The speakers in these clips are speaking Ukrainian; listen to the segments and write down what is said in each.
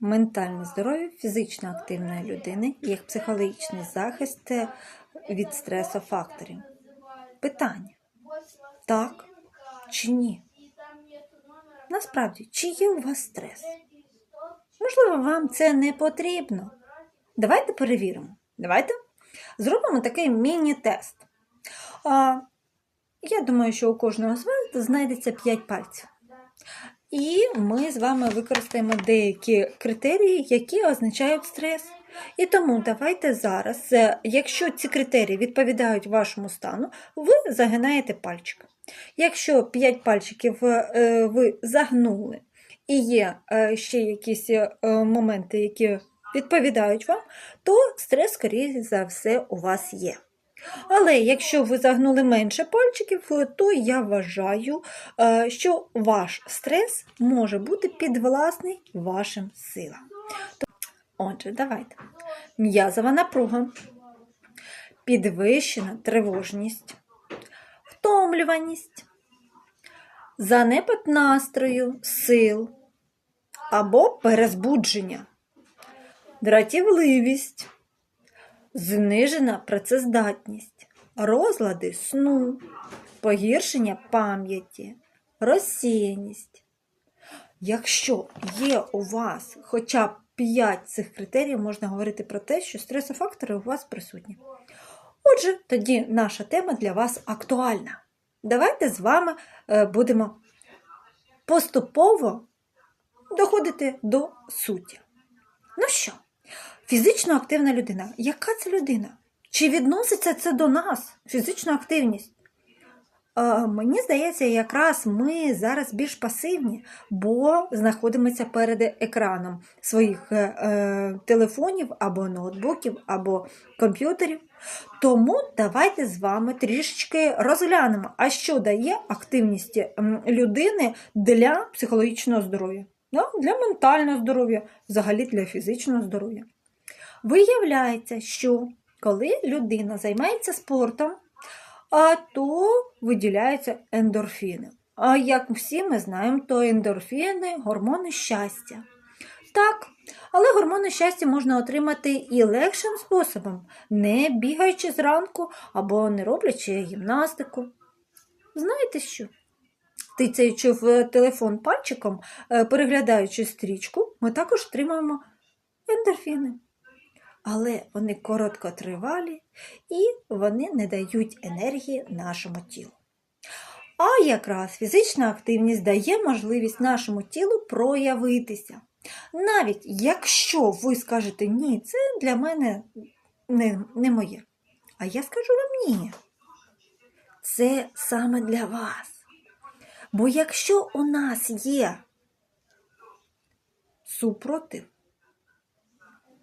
Ментальне здоров'я фізично активної людини як психологічний захист е, від стресофакторів. Питання: так чи ні? Насправді, чи є у вас стрес? Можливо, вам це не потрібно. Давайте перевіримо. Давайте зробимо такий міні-тест. Я думаю, що у кожного з вас знайдеться 5 пальців. І ми з вами використаємо деякі критерії, які означають стрес. І тому давайте зараз, е, якщо ці критерії відповідають вашому стану, ви загинаєте пальчик. Якщо 5 пальчиків е, ви загнули і є е, ще якісь моменти, які відповідають вам, то стрес, скоріше за все, у вас є. Але якщо ви загнули менше пальчиків, то я вважаю, е, що ваш стрес може бути підвласний вашим силам. Отже, давайте. М'язова напруга, підвищена тривожність, втомлюваність, занепад настрою, сил або перезбудження, дратівливість, знижена працездатність, розлади сну, погіршення пам'яті, розсіяність. Якщо є у вас хоча б 5 цих критеріїв, можна говорити про те, що стресофактори у вас присутні. Отже, тоді наша тема для вас актуальна. Давайте з вами е, будемо поступово доходити до суті. Ну що, фізично активна людина. Яка це людина? Чи відноситься це до нас? Фізична активність? Е, Мені здається, якраз ми зараз більш пасивні, бо знаходимося перед екраном своїх е, е, телефонів або ноутбуків, або комп'ютерів. Тому давайте з вами трішечки розглянемо, а що дає активність людини для психологічного здоров'я, для ментального здоров'я, взагалі для фізичного здоров'я. Виявляється, що коли людина займається спортом, а то виділяються ендорфіни. А як всі ми знаємо, то ендорфіни гормони щастя. Так, але гормони щастя можна отримати і легшим способом, не бігаючи зранку або не роблячи гімнастику. Знаєте що? Тицяючи в телефон пальчиком, е, переглядаючи стрічку, ми також отримуємо ендорфіни. Але вони короткотривалі і вони не дають енергії нашому тілу. А якраз фізична активність дає можливість нашому тілу проявитися. Навіть якщо ви скажете ні, це для мене не, не моє. А я скажу вам ні. Це саме для вас. Бо якщо у нас є супротив,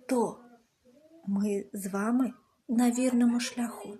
то ми з вами на вірному шляху.